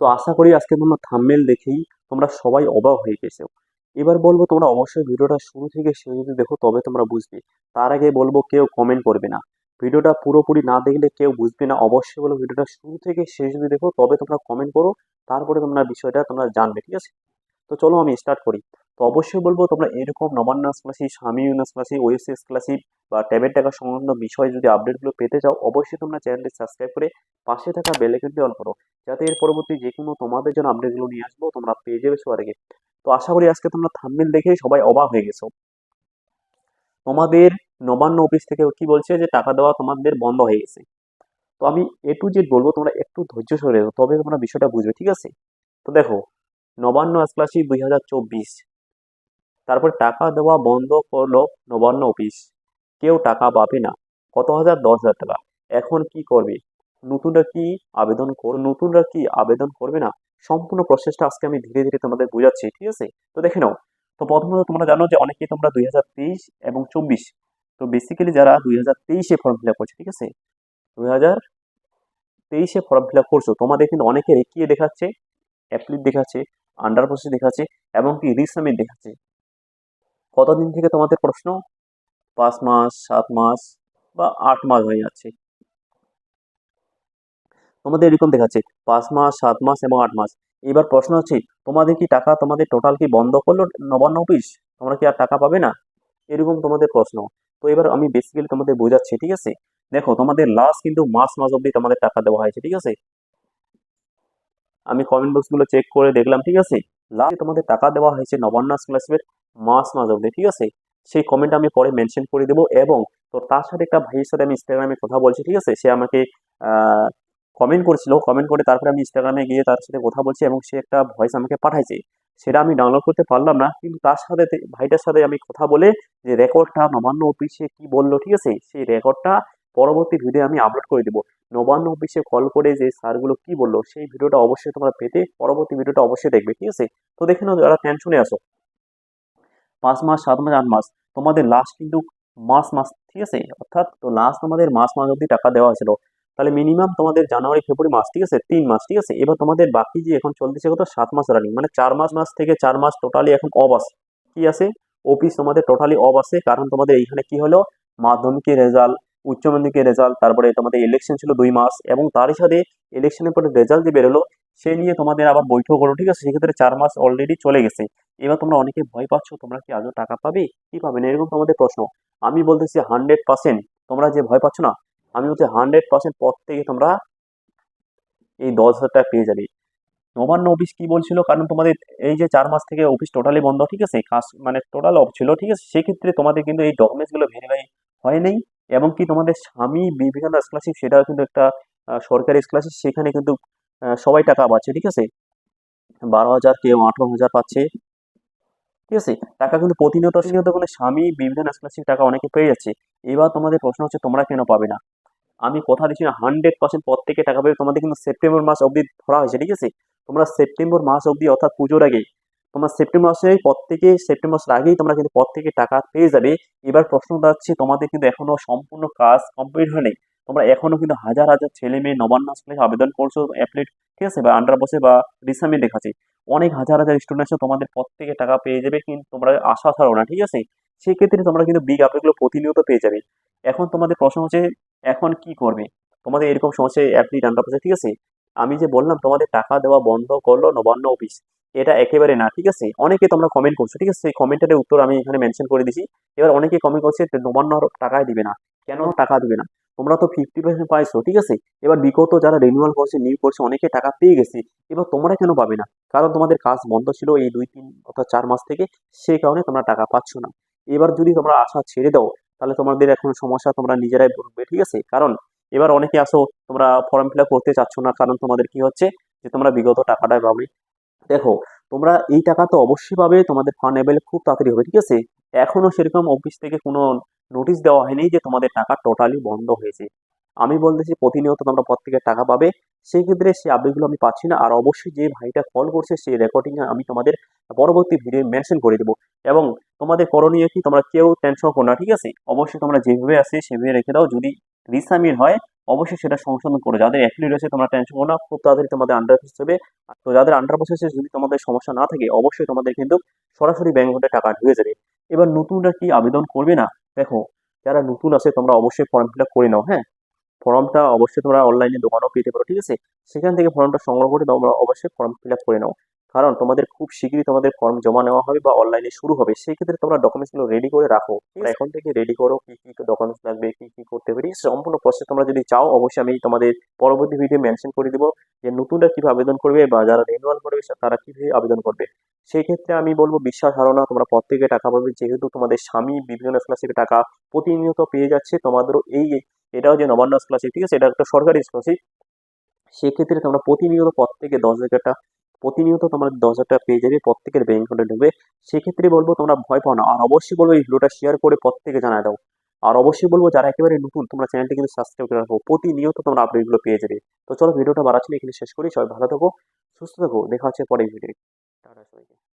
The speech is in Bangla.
তো আশা করি আজকে তোমরা থাম্বনেল দেখেই তোমরা সবাই অবাক হয়ে গেছো। এবার বলব তোমরা অবশ্যই ভিডিওটা শুরু থেকে শেষ যদি দেখো তবে তোমরা বুঝবে। তার আগে বলব কেউ কমেন্ট করবে না। ভিডিওটা পুরোপুরি না দেখলে কেউ বুঝবে না। অবশ্যই বলব ভিডিওটা শুরু থেকে শেষ যদি দেখো তবে তোমরা কমেন্ট করো। তারপরে তোমরা বিষয়টা তোমরা জানবে, ঠিক আছে? তো চলো আমি স্টার্ট করি। তো অবশ্যই বলব তোমরা এরকম Nabanna scholarship Swami scholarship Oasis scholarship বা ট্যাবের টাকা সংক্রান্ত বিষয় যদি আপডেটগুলো পেতে চাও, অবশ্যই তোমরা চ্যানেলটি সাবস্ক্রাইব করে পাশে থাকা বেলাইকনটি অন করো। যাতে এর পরবর্তী যে কোনো তোমাদের জন্য আপডেটগুলো নিয়ে আসব, তোমরা পেয়ে যাবে সবার আগে। তো আশা করি আজকে তোমরা থাম্বনেল দেখেই সবাই অবাক হয়ে গেছো। তোমাদের নবান্ন অফিস থেকে কি বলছে যে, টাকা দেওয়া তোমাদের বন্ধ হয়ে গেছে। তো আমি এ টু জেড বলব, তোমরা একটু ধৈর্য সরে তবে তোমরা বিষয়টা বুঝবে, ঠিক আছে? তো দেখো, নবান্ন স্কলারশিপ দুই হাজার চব্বিশ। তারপর টাকা দেওয়া বন্ধ করল নবান্ন অফিস কেউ টাকা পাবে না। কত হাজার? দশ হাজার টাকা। এখন কি করবে? নতুনরা কি আবেদন কর, নতুনরা কি আবেদন করবে না? সম্পূর্ণ প্রসেসটা আজকে আমি ধীরে ধীরে তোমাদের বোঝাচ্ছি, ঠিক আছে? তো দেখে নাও। তো প্রথমত তোমরা জানো যে অনেকেই তোমরা দুই হাজার তেইশ এবং চব্বিশ, তো বেসিক্যালি যারা দুই হাজার তেইশে ফর্ম ফিল আপ করছে, ঠিক আছে? দুই হাজার তেইশে ফর্ম ফিল আপ করছ, তোমাদের কিন্তু অনেকে রেকিয়ে দেখাচ্ছে অ্যাপ্লিট দেখাচ্ছে আন্ডার প্রসেস দেখাচ্ছে, এবং কি রিসামিট দেখাচ্ছে। কতদিন থেকে তোমাদের প্রশ্ন? পাঁচ মাস, সাত মাস বা আট মাস হয়ে যাচ্ছে। তোমাদের এরকম দেখাচ্ছে, পাঁচ মাস, সাত মাস এবং আট মাস। এবার প্রশ্ন হচ্ছে, তোমাদের কি টাকা তোমাদের টোটাল কি বন্ধ করল? নবান্ন অফিস তোমরা কি আর টাকা পাবে না? এরকম তোমাদের প্রশ্ন। তো এবার আমি বেসিক্যালি তোমাদের বোঝাচ্ছি, ঠিক আছে? দেখো, তোমাদের লাস্ট কিন্তু মাস মাস অবধি তোমাদের টাকা দেওয়া হয়েছে, ঠিক আছে? আমি কমেন্ট বক্সগুলো চেক করে দেখলাম, ঠিক আছে? লাস্ট তোমাদের টাকা দেওয়া হয়েছে নবান্ন স্কলারশিপের মাস মাস অব্দি ঠিক আছে? সেই কমেন্ট আমি পরে মেনশন করে দেবো এবং তো তার সাথে একটা ভাইয়ের সাথে আমি ইনস্টাগ্রামে কথা বলছি, ঠিক আছে? সে আমাকে কমেন্ট করেছিল। কমেন্ট করে তারপরে আমি ইনস্টাগ্রামে গিয়ে তার সাথে কথা বলছি এবং সে একটা ভয়েস আমাকে পাঠাইছে। সেটা আমি ডাউনলোড করতে পারলাম না, কিন্তু তার সাথে ভাইটার সাথে আমি কথা বলে যে রেকর্ডটা নবান্ন অফিসে কি বলল, ঠিক আছে? সেই রেকর্ডটা পরবর্তী ভিডিও আমি আপলোড করে দেবো। নবান্ন অফিসে কল করে যে স্যারগুলো কি বলল, সেই ভিডিওটা অবশ্যই তোমরা পেতে পরবর্তী ভিডিওটা অবশ্যই দেখবে, ঠিক আছে? তো দেখে নাও যারা টেনশনে আসো পাঁচ মাস, সাত মাস, আট মাস তোমাদের লাস্ট কিন্তু মাস মাস, ঠিক আছে? অর্থাৎ তো লাস্ট তোমাদের মাস মাস অবধি টাকা দেওয়া হয়েছিল। তাহলে মিনিমাম তোমাদের জানুয়ারি, ফেব্রুয়ারি মাস, ঠিক আছে? তিন মাস, ঠিক আছে? এবার তোমাদের বাকি যে এখন চলতেছে কত সাত মাস রানিং মানে চার মাস মাস থেকে চার মাস টোটালি এখন অফ আছে। কি আছে? অফিস তোমাদের টোটালি অফ আছে, কারণ তোমাদের এইখানে কি হলো? মাধ্যমিকের রেজাল্ট উচ্চ মাধ্যমিকের রেজাল্ট তারপরে তোমাদের ইলেকশন ছিল দুই মাস, এবং তারই সাথে ইলেকশনের পরে রেজাল্ট যে বেরোলো সে নিয়ে তোমাদের আবার বৈঠক হলো, ঠিক আছে? সেক্ষেত্রে চার মাস অলরেডি চলে গেছে। এবার তোমরা অনেকে ভয় পাচ্ছ, তোমরা কি আদৌ টাকা পাবে? কি পাবে না? এরকম তোমাদের প্রশ্ন। আমি বলতেছি হান্ড্রেড পার্সেন্ট তোমরা যে ভয় পাচ্ছ না, আমি বলছি হান্ড্রেড পার্সেন্ট পর থেকে তোমরা এই দশ হাজার টাকা পেয়ে যাবে। নবান্ন অফিস কি বলছিল? কারণ তোমাদের এই যে চার মাস থেকে অফিস টোটালি বন্ধ, ঠিক আছে? কাজ মানে টোটাল অফ ছিল, ঠিক আছে? সেক্ষেত্রে তোমাদের কিন্তু এই ডকুমেন্টসগুলো ভেরিফাই হয় নাই। এবং কি তোমাদের স্বামী বিবেকানন্দ স্কলারশিপ সেটাও কিন্তু একটা সরকারি স্কলারশিপ সেখানে কিন্তু সবাই টাকা পাচ্ছে, ঠিক আছে? বারো হাজার কেউ আঠারো হাজার পাচ্ছে। ঠিক আছে? টাকা কিন্তু প্রতিনিয়ত প্রতিনিয়ত কোনো স্বামী, বিভিন্ন স্কলারশিপ টাকা অনেকে পেয়ে যাচ্ছে। এবার তোমাদের প্রশ্ন হচ্ছে, তোমরা কেন পাবে না? আমি কথা দিচ্ছি না হান্ড্রেড পার্সেন্ট প্রত্যেকে টাকা পাবে। তোমাদের কিন্তু সেপ্টেম্বর মাস অবধি ধরা হয়েছে, ঠিক আছে? তোমরা সেপ্টেম্বর মাস অবধি, অর্থাৎ পুজোর আগে, তোমার সেপ্টেম্বর মাসে প্রত্যেকে, সেপ্টেম্বর মাসের আগেই তোমরা কিন্তু প্রত্যেকে টাকা পেয়ে যাবে। এবার প্রশ্নটা হচ্ছে, তোমাদের কিন্তু এখনও সম্পূর্ণ কাজ কমপ্লিট হয়নি। তোমরা এখনও কিন্তু হাজার হাজার ছেলে মেয়ে নবান্ন আবেদন করছ অ্যাপ্লিট ঠিক আছে? বা আন্ডার বসে বা রিসামি দেখাচ্ছে অনেক হাজার হাজার স্টুডেন্ট আছে তোমাদের প্রত্যেকে টাকা পেয়ে যাবে, কিন্তু তোমরা আশা ছাড়ো না, ঠিক আছে? সেক্ষেত্রে তোমরা কিন্তু বিগ আপডেটগুলো প্রতিনিয়ত পেয়ে যাবে। এখন তোমাদের প্রশ্ন হচ্ছে, এখন কি করবে? তোমাদের এরকম সমস্যা অ্যাপ্লিট আন্ডার বসে ঠিক আছে? আমি যে বললাম, তোমাদের টাকা দেওয়া বন্ধ করল নবান্ন অফিস এটা একেবারে না, ঠিক আছে? অনেকে তোমরা কমেন্ট করছ, ঠিক আছে? সেই কমেন্টের উত্তর আমি এখানে মেনশন করে দিছি। এবার অনেকে কমেন্ট করছে নবান্ন টাকাই দিবে না। কেন টাকা দিবে না? তোমরা তো ফিফটি পার্সেন্ট পাইছো, ঠিক আছে? এবার বিগত যারা রিনিউয়াল করছে নিউ করছে অনেকে টাকা পেয়ে গেছে। এবার তোমরা কেন পাবে না? কারণ তোমাদের কাজ বন্ধ ছিল এই দুই তিন অর্থাৎ চার মাস থেকে সেই কারণে তোমরা টাকা পাচ্ছ না। এবার যদি তোমরা আশা ছেড়ে দাও, তাহলে তোমাদের এখন সমস্যা তোমরা নিজেরাই ভুগবে, ঠিক আছে? কারণ এবার অনেকে আসো, তোমরা ফর্ম ফিল করতে চাচ্ছ না, কারণ তোমাদের কি হচ্ছে? যে তোমরা বিগত টাকাটা পাবে। দেখো, তোমরা এই টাকা তো অবশ্যই পাবে, তোমাদের ফান্ড অ্যাভেল খুব তাড়াতাড়ি হবে, ঠিক আছে? এখনও সেরকম অফিস থেকে কোনো নোটিশ দেওয়া হয়নি যে তোমাদের টাকা টোটালি বন্ধ হয়েছে। আমি বলতেছি প্রতিনিয়ত তোমরা প্রত্যেকের টাকা পাবে সেই ক্ষেত্রে সেই আপডেটগুলো আমি পাচ্ছি না। আর অবশ্যই যে ভাইটা কল করছে সেই রেকর্ডিং আমি তোমাদের পরবর্তী ভিডিও মেনশন করে দেবো। এবং তোমাদের করণীয় কি? তোমরা কেউ টেনশন করো না, ঠিক আছে? অবশ্যই তোমরা যেভাবে আছে, সেভাবে রেখে দাও। যদি রিসামিট হয়, অবশ্যই সেটা সংশোধন করো। যাদের অ্যাফিলিয়েট রয়েছে, তোমরা টেনশন করো না। খুব তাড়াতাড়ি তোমাদের আন্ডার প্রসেস হবে তো যাদের আন্ডার প্রসেসে যদি তোমাদের সমস্যা না থাকে, অবশ্যই তোমাদের কিন্তু সরাসরি ব্যাংক অ্যাকাউন্টে টাকা ঢুকে যাবে। এবার নতুনরা কি আবেদন করবে না? দেখো যারা নতুন আছে তোমরা অবশ্যই ফর্ম ফিল আপ করে নাও হ্যাঁ? ফর্মটা অবশ্যই তোমরা অনলাইনে দোকানেও পেতে পারো ঠিক আছে? সেখান থেকে ফর্মটা সংগ্রহ করে তোমরা অবশ্যই ফর্ম ফিল করে নাও। কারণ তোমাদের খুব শীঘ্রই তোমাদের ফর্ম জমা নেওয়া হবে বা অনলাইনে শুরু হবে সেই ক্ষেত্রে তোমরা ডকুমেন্টসগুলো রেডি করে রাখো। এখন থেকে রেডি করো কি কি ডকুমেন্টস লাগবে কি কি করতে হবে ঠিক সম্পূর্ণ প্রসেস তোমরা যদি চাও অবশ্যই আমি তোমাদের পরবর্তী ভিডিও মেনশন করে দিব যে নতুনরা কীভাবে আবেদন করবে বা যারা রিনিউয়াল করবে তারা কীভাবে আবেদন করবে। সেই ক্ষেত্রে আমি বলব বিশ্বাস হারো না তোমরা প্রত্যেকে টাকা পাবে। যেহেতু তোমাদের স্বামী বিভিন্ন স্কলারশিপে টাকা প্রতিনিয়ত পেয়ে যাচ্ছে, তোমাদেরও এই এটাও যে নবান্ন স্কলারশিপ ঠিক আছে? এটা একটা সরকারি স্কলারশিপ সেক্ষেত্রে তোমরা প্রতিনিয়ত প্রত্যেকে দশ হাজার টাকা, প্রতিনিয়ত তোমরা দশ হাজার টাকা পেয়ে যাবে, প্রত্যেকের ব্যাংক অ্যাকাউন্টে ঢুকবে। সেক্ষেত্রে বলব তোমরা ভয় পাও না। আর অবশ্যই বলব এই ভিডিওটা শেয়ার করে প্রত্যেকে জানায় দাও। আর অবশ্যই বলব যারা একেবারে নতুন, তোমরা চ্যানেলটি কিন্তু সাবস্ক্রাইব করে রাখো। প্রতিনিয়ত তোমরা আপডেটগুলো পেয়ে যাবে। তো চলো ভিডিওটা বাড়াচ্ছি এখানে শেষ করি। সবাই ভালো থাকো, সুস্থ থাকো। দেখা হচ্ছে পরের ভিডিও Hasta ahora, Suecia.